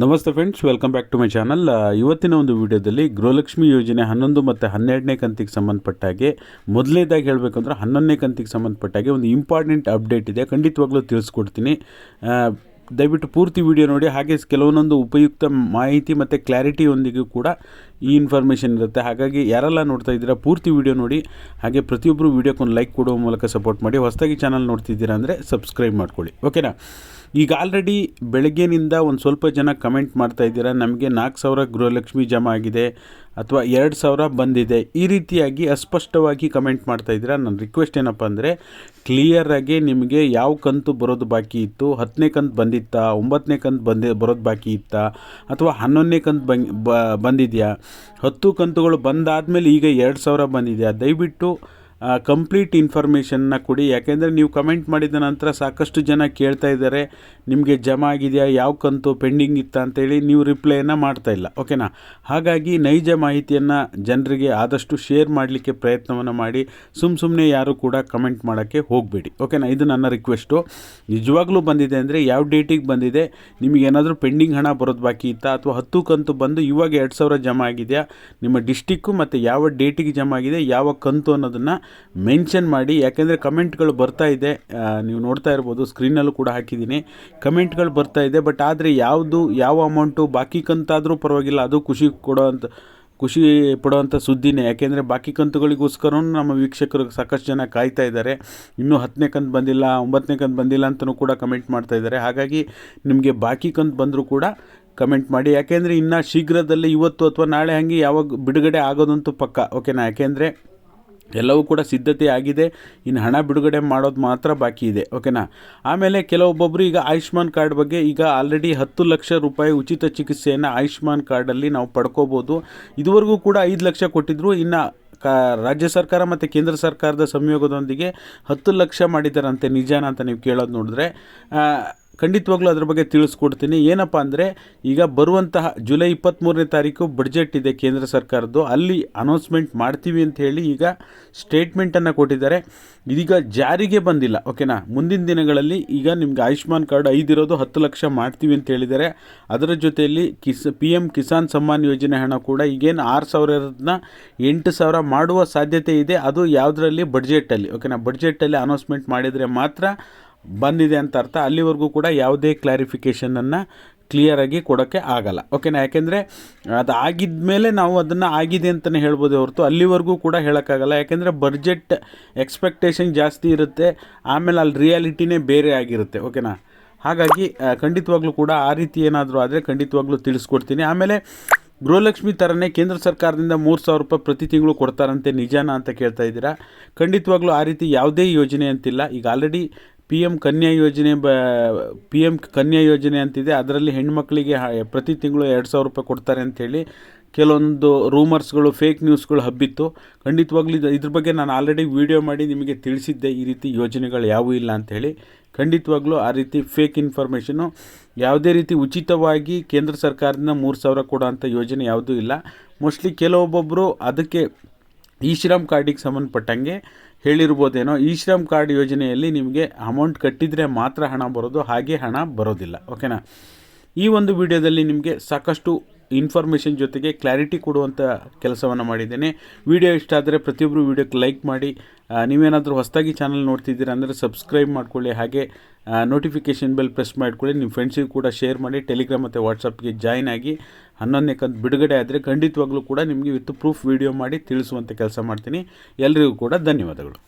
ನಮಸ್ತೆ friends welcome back to my channel ಇವತ್ತಿನ ಒಂದು ವಿಡಿಯೋದಲ್ಲಿ ಗೃಹಲಕ್ಷ್ಮಿ ಯೋಜನೆ ಹನ್ನೊಂದು ಮತ್ತು ಹನ್ನೆರಡನೇ ಕಂತಿಗೆ ಸಂಬಂಧಪಟ್ಟ ಹಾಗೆ ಮೊದಲನೇದಾಗಿ ಹೇಳಬೇಕಂದ್ರೆ ಹನ್ನೊಂದನೇ ಕಂತಿಗೆ ಸಂಬಂಧಪಟ್ಟ ಹಾಗೆ ಒಂದು ಇಂಪಾರ್ಟೆಂಟ್ ಅಪ್ಡೇಟ್ ಇದೆ, ಖಂಡಿತವಾಗ್ಲೂ ತಿಳಿಸ್ಕೊಡ್ತೀನಿ. ದಯವಿಟ್ಟು ಪೂರ್ತಿ ವಿಡಿಯೋ ನೋಡಿ, ಹಾಗೆ ಕೆಲವೊಂದೊಂದು ಉಪಯುಕ್ತ ಮಾಹಿತಿ ಮತ್ತು ಕ್ಲಾರಿಟಿಯೊಂದಿಗೂ ಕೂಡ ಈ ಇನ್ಫಾರ್ಮೇಷನ್ ಇರುತ್ತೆ. ಹಾಗಾಗಿ ಯಾರೆಲ್ಲ ನೋಡ್ತಾ ಇದ್ದೀರಾ, ಪೂರ್ತಿ ವಿಡಿಯೋ ನೋಡಿ. ಹಾಗೆ ಪ್ರತಿಯೊಬ್ಬರು ವಿಡಿಯೋಕ್ಕೊಂದು ಲೈಕ್ ಕೊಡುವ ಮೂಲಕ ಸಪೋರ್ಟ್ ಮಾಡಿ. ಹೊಸದಾಗಿ ಚಾನಲ್ ನೋಡ್ತಿದ್ದೀರಾ ಅಂದರೆ ಸಬ್ಸ್ಕ್ರೈಬ್ ಮಾಡ್ಕೊಳ್ಳಿ. ಓಕೆನಾ ಈಗ ಆಲ್ರೆಡಿ ಬೆಳಗ್ಗೆನಿಂದ ಒಂದು ಸ್ವಲ್ಪ ಜನ ಕಮೆಂಟ್ ಮಾಡ್ತಾ ಇದ್ದೀರಾ. ನಮಗೆ ನಾಲ್ಕು ಸಾವಿರ ಗೃಹಲಕ್ಷ್ಮಿ ಜಮಾ ಆಗಿದೆ ಅಥವಾ ಎರಡು ಸಾವಿರ ಬಂದಿದೆ. ಈ ರೀತಿಯಾಗಿ ಅಸ್ಪಷ್ಟವಾಗಿ ಕಮೆಂಟ್ ಮಾಡ್ತಾ ಇದ್ದೀರಾ. ನನ್ನ ರಿಕ್ವೆಸ್ಟ್ ಏನಪ್ಪ ಅಂದರೆ ಕ್ಲಿಯರಾಗಿ ನಿಮಗೆ ಯಾವ ಕಂತು ಬರೋದು ಬಾಕಿ ಇತ್ತು? ಹತ್ತನೇ ಕಂತು ಬಂದಿತ್ತಾ? ಒಂಬತ್ತನೇ ಕಂತು ಬಂದಿ, ಬರೋದು ಬಾಕಿ ಇತ್ತಾ? ಅಥವಾ ಹನ್ನೊಂದನೇ ಕಂತು ಬಂದಿದೆಯಾ? ಹತ್ತು ಕಂತುಗಳು ಬಂದಾದ ಮೇಲೆ ಈಗ ಎರಡು ಸಾವಿರ ಬಂದಿದೆಯಾ ದಯವಿಟ್ಟು ಕಂಪ್ಲೀಟ್ ಇನ್ಫಾರ್ಮೇಷನ್ನ ಕೊಡಿ. ಯಾಕೆಂದರೆ ನೀವು ಕಮೆಂಟ್ ಮಾಡಿದ ನಂತರ ಸಾಕಷ್ಟು ಜನ ಕೇಳ್ತಾ ಇದ್ದಾರೆ, ನಿಮಗೆ ಜಮಾ ಆಗಿದೆಯಾ? ಯಾವ ಕಂತು ಪೆಂಡಿಂಗ್ ಇತ್ತ? ಅಂತೇಳಿ ನೀವು ರಿಪ್ಲೈಯನ್ನು ಮಾಡ್ತಾ ಇಲ್ಲ. ಓಕೆನಾ ಹಾಗಾಗಿ ನೈಜ ಮಾಹಿತಿಯನ್ನು ಜನರಿಗೆ ಆದಷ್ಟು ಶೇರ್ ಮಾಡಲಿಕ್ಕೆ ಪ್ರಯತ್ನವನ್ನು ಮಾಡಿ. ಸುಮ್ಮ ಸುಮ್ಮನೆ ಯಾರು ಕೂಡ ಕಮೆಂಟ್ ಮಾಡೋಕ್ಕೆ ಹೋಗಬೇಡಿ. ಓಕೆನಾ ಇದು ನನ್ನ ರಿಕ್ವೆಸ್ಟು ನಿಜವಾಗ್ಲೂ ಬಂದಿದೆ ಅಂದರೆ ಯಾವ ಡೇಟಿಗೆ ಬಂದಿದೆ? ನಿಮಗೆ ಏನಾದರೂ ಪೆಂಡಿಂಗ್ ಹಣ ಬರೋದು ಬಾಕಿ ಇತ್ತಾ? ಅಥವಾ ಹತ್ತು ಕಂತು ಬಂದು ಇವಾಗ ಎರಡು ಸಾವಿರ ಜಮಾ ಆಗಿದೆಯಾ? ನಿಮ್ಮ ಡಿಸ್ಟಿಕ್ಕು ಮತ್ತು ಯಾವ ಡೇಟಿಗೆ ಜಮಾ ಆಗಿದೆ? ಯಾವ ಕಂತು ಅನ್ನೋದನ್ನು ಮೆನ್ಷನ್ ಮಾಡಿ, ಯಾಕೆಂದರೆ ಕಮೆಂಟ್ಗಳು ಬರ್ತಾ ಇದೆ. ನೀವು ನೋಡ್ತಾ ಇರ್ಬೋದು, ಸ್ಕ್ರೀನಲ್ಲೂ ಕೂಡ ಹಾಕಿದ್ದೀನಿ. ಕಮೆಂಟ್ಗಳು ಬರ್ತಾ ಇದೆ, ಬಟ್ ಆದರೆ ಯಾವುದು, ಯಾವ ಅಮೌಂಟು, ಬಾಕಿ ಕಂತಾದರೂ ಪರವಾಗಿಲ್ಲ. ಅದು ಖುಷಿ ಕೊಡೋ ಅಂತ ಖುಷಿ ಪಡುವಂಥ ಸುದ್ದಿನೇ. ಯಾಕೆಂದರೆ ಬಾಕಿ ಕಂತುಗಳಿಗೋಸ್ಕರ ನಮ್ಮ ವೀಕ್ಷಕರು ಸಾಕಷ್ಟು ಜನ ಕಾಯ್ತಾ ಇದ್ದಾರೆ. ಇನ್ನೂ ಹತ್ತನೇ ಕಂತು ಬಂದಿಲ್ಲ, ಒಂಬತ್ತನೇ ಕಂತು ಬಂದಿಲ್ಲ ಅಂತಲೂ ಕೂಡ ಕಮೆಂಟ್ ಮಾಡ್ತಾ ಇದ್ದಾರೆ. ಹಾಗಾಗಿ ನಿಮಗೆ ಬಾಕಿ ಕಂತು ಬಂದರೂ ಕೂಡ ಕಮೆಂಟ್ ಮಾಡಿ. ಯಾಕೆಂದರೆ ಇನ್ನೂ ಶೀಘ್ರದಲ್ಲೇ ಇವತ್ತು ಅಥವಾ ನಾಳೆ ಹಾಗೆ ಯಾವಾಗ ಬಿಡುಗಡೆ ಆಗೋದಂತೂ ಪಕ್ಕ. ಓಕೆನಾ? ಯಾಕೆಂದರೆ ಎಲ್ಲವೂ ಕೂಡ ಸಿದ್ಧತೆ ಆಗಿದೆ. ಇನ್ನು ಹಣ ಬಿಡುಗಡೆ ಮಾಡೋದು ಮಾತ್ರ ಬಾಕಿ ಇದೆ. ಓಕೆನಾ ಆಮೇಲೆ ಕೆಲವೊಬ್ಬೊಬ್ಬರು ಈಗ ಆಯುಷ್ಮಾನ್ ಕಾರ್ಡ್ ಬಗ್ಗೆ ಈಗ ಆಲ್ರೆಡಿ ಹತ್ತು ಲಕ್ಷ ರೂಪಾಯಿ ಉಚಿತ ಚಿಕಿತ್ಸೆಯನ್ನು ಆಯುಷ್ಮಾನ್ ಕಾರ್ಡಲ್ಲಿ ನಾವು ಪಡ್ಕೋಬೋದು. ಇದುವರೆಗೂ ಕೂಡ ಐದು ಲಕ್ಷ ಕೊಟ್ಟಿದ್ರು. ಇನ್ನು ಕ, ರಾಜ್ಯ ಸರ್ಕಾರ ಮತ್ತು ಕೇಂದ್ರ ಸರ್ಕಾರದ ಸಂಯೋಗದೊಂದಿಗೆ ಹತ್ತು ಲಕ್ಷ ಮಾಡಿದ್ದಾರಂತೆ ನಿಜಾನ ಅಂತ ನೀವು ಕೇಳೋದು ನೋಡಿದ್ರೆ. ಖಂಡಿತವಾಗ್ಲೂ ಅದ್ರ ಬಗ್ಗೆ ತಿಳಿಸ್ಕೊಡ್ತೀನಿ. ಏನಪ್ಪ ಅಂದರೆ, ಈಗ ಬರುವಂತಹ ಜುಲೈ ಇಪ್ಪತ್ತ್ಮೂರನೇ ತಾರೀಕು ಬಡ್ಜೆಟ್ ಇದೆ ಕೇಂದ್ರ ಸರ್ಕಾರದ್ದು. ಅಲ್ಲಿ ಅನೌನ್ಸ್ಮೆಂಟ್ ಮಾಡ್ತೀವಿ ಅಂತ ಹೇಳಿ ಈಗ ಸ್ಟೇಟ್ಮೆಂಟನ್ನು ಕೊಟ್ಟಿದ್ದಾರೆ. ಇದೀಗ ಜಾರಿಗೆ ಬಂದಿಲ್ಲ, ಓಕೆನಾ? ಮುಂದಿನ ದಿನಗಳಲ್ಲಿ ಈಗ ನಿಮ್ಗೆ ಆಯುಷ್ಮಾನ್ ಕಾರ್ಡ್ ಐದಿರೋದು ಹತ್ತು ಲಕ್ಷ ಮಾಡ್ತೀವಿ ಅಂತ ಹೇಳಿದ್ದಾರೆ. ಅದರ ಜೊತೆಯಲ್ಲಿ ಕಿಸ್ ಪಿ ಎಂ ಕಿಸಾನ್ ಸಮ್ಮಾನ್ ಯೋಜನೆ ಹಣ ಕೂಡ ಈಗೇನು ಆರು ಸಾವಿರದನ್ನ ಎಂಟು ಸಾವಿರ ಮಾಡುವ ಸಾಧ್ಯತೆ ಇದೆ. ಅದು ಯಾವುದರಲ್ಲಿ? ಬಡ್ಜೆಟಲ್ಲಿ ಓಕೆನಾ? ಬಡ್ಜೆಟಲ್ಲಿ ಅನೌನ್ಸ್ಮೆಂಟ್ ಮಾಡಿದರೆ ಮಾತ್ರ ಬಂದಿದೆ ಅಂತ ಅರ್ಥ. ಅಲ್ಲಿವರೆಗೂ ಕೂಡ ಯಾವುದೇ ಕ್ಲಾರಿಫಿಕೇಷನನ್ನು ಕ್ಲಿಯರಾಗಿ ಕೊಡೋಕ್ಕೆ ಆಗಲ್ಲ. ಓಕೆನಾ ಯಾಕೆಂದರೆ ಅದು ಆಗಿದ ಮೇಲೆ ನಾವು ಅದನ್ನು ಆಗಿದೆ ಅಂತಲೇ ಹೇಳ್ಬೋದು ಹೊರತು ಅಲ್ಲಿವರೆಗೂ ಕೂಡ ಹೇಳೋಕ್ಕಾಗಲ್ಲ. ಯಾಕೆಂದರೆ ಬಜೆಟ್ ಎಕ್ಸ್ಪೆಕ್ಟೇಷನ್ ಜಾಸ್ತಿ ಇರುತ್ತೆ. ಆಮೇಲೆ ಅಲ್ಲಿ ರಿಯಾಲಿಟಿನೇ ಬೇರೆ ಆಗಿರುತ್ತೆ. ಓಕೆನಾ ಹಾಗಾಗಿ ಖಂಡಿತವಾಗ್ಲೂ ಕೂಡ ಆ ರೀತಿ ಏನಾದರೂ ಆದರೆ ಖಂಡಿತವಾಗ್ಲೂ ತಿಳಿಸ್ಕೊಡ್ತೀನಿ. ಆಮೇಲೆ ಗೃಹಲಕ್ಷ್ಮಿ ಥರನೇ ಕೇಂದ್ರ ಸರ್ಕಾರದಿಂದ ಮೂರು ಸಾವಿರ ರೂಪಾಯಿ ಪ್ರತಿ ತಿಂಗಳು ಕೊಡ್ತಾರಂತೆ. ನಿಜಾನ ಅಂತ ಕೇಳ್ತಾ ಇದ್ದೀರಾ? ಖಂಡಿತವಾಗ್ಲೂ ಆ ರೀತಿ ಯಾವುದೇ ಯೋಜನೆ ಅಂತಿಲ್ಲ. ಈಗ ಆಲ್ರೆಡಿ ಪಿ ಎಂ ಕನ್ಯಾ ಯೋಜನೆ ಬ ಪಿ ಎಂ ಕನ್ಯಾ ಯೋಜನೆ ಅಂತಿದೆ. ಅದರಲ್ಲಿ ಹೆಣ್ಮಕ್ಳಿಗೆ ಪ್ರತಿ ತಿಂಗಳು ಎರಡು ಸಾವಿರ ರೂಪಾಯಿ ಕೊಡ್ತಾರೆ ಅಂಥೇಳಿ ಕೆಲವೊಂದು ರೂಮರ್ಸ್ಗಳು ಫೇಕ್ ನ್ಯೂಸ್ಗಳು ಹಬ್ಬಿತ್ತು. ಖಂಡಿತವಾಗ್ಲೂ ಇದು, ಇದ್ರ ಬಗ್ಗೆ ನಾನು ಆಲ್ರೆಡಿ ವಿಡಿಯೋ ಮಾಡಿ ನಿಮಗೆ ತಿಳಿಸಿದ್ದೆ ಈ ರೀತಿ ಯೋಜನೆಗಳು ಯಾವುವು ಇಲ್ಲ ಅಂಥೇಳಿ ಖಂಡಿತವಾಗ್ಲೂ ಆ ರೀತಿ ಫೇಕ್ ಇನ್ಫಾರ್ಮೇಷನು ಯಾವುದೇ ರೀತಿ ಉಚಿತವಾಗಿ ಕೇಂದ್ರ ಸರ್ಕಾರದಿಂದ ಮೂರು ಸಾವಿರ ಕೊಡೋಂಥ ಯೋಜನೆ ಯಾವುದೂ ಇಲ್ಲ. ಮೋಸ್ಟ್ಲಿ ಕೆಲವೊಬ್ಬೊಬ್ಬರು ಅದಕ್ಕೆ ಈ ಶ್ರಮ್ ಕಾರ್ಡಿಗೆ ಸಂಬಂಧಪಟ್ಟಂಗೆ ಹೇಳಿರ್ಬೋದೇನೋ, ಈ ಶ್ರಮ್ ಕಾರ್ಡ್ ಯೋಜನೆಯಲ್ಲಿ ನಿಮಗೆ ಅಮೌಂಟ್ ಕಟ್ಟಿದರೆ ಮಾತ್ರ ಹಣ ಬರೋದು, ಹಾಗೆ ಹಣ ಬರೋದಿಲ್ಲ. ಓಕೆನಾ ಈ ಒಂದು ವಿಡಿಯೋದಲ್ಲಿ ನಿಮಗೆ ಸಾಕಷ್ಟು ಇನ್ಫಾರ್ಮೇಷನ್ ಜೊತೆಗೆ ಕ್ಲಾರಿಟಿ ಕೊಡುವಂಥ ಕೆಲಸವನ್ನು ಮಾಡಿದ್ದೇನೆ. ವಿಡಿಯೋ ಇಷ್ಟ ಆದರೆ ಪ್ರತಿಯೊಬ್ಬರು ವಿಡಿಯೋಕ್ಕೆ ಲೈಕ್ ಮಾಡಿ ನೀವೇನಾದರೂ ಹೊಸದಾಗಿ ಚಾನಲ್ ನೋಡ್ತಿದ್ದೀರಾ ಅಂದರೆ ಸಬ್ಸ್ಕ್ರೈಬ್ ಮಾಡ್ಕೊಳ್ಳಿ, ಹಾಗೆ ನೋಟಿಫಿಕೇಷನ್ ಬೆಲ್ ಪ್ರೆಸ್ ಮಾಡಿಕೊಳ್ಳಿ. ನಿಮ್ಮ ಫ್ರೆಂಡ್ಸಿಗೂ ಕೂಡ ಶೇರ್ ಮಾಡಿ ಟೆಲಿಗ್ರಾಮ್ ಮತ್ತು ವಾಟ್ಸಪ್ಗೆ ಜಾಯ್ನ್ ಆಗಿ ಹನ್ನೊಂದನೇ ಕಂತು ಬಿಡುಗಡೆ ಆದರೆ ಖಂಡಿತವಾಗ್ಲೂ ಕೂಡ ನಿಮಗೆ ವಿತ್ ಪ್ರೂಫ್ ವಿಡಿಯೋ ಮಾಡಿ ತಿಳಿಸುವಂಥ ಕೆಲಸ ಮಾಡ್ತೀನಿ. ಎಲ್ಲರಿಗೂ ಕೂಡ ಧನ್ಯವಾದಗಳು.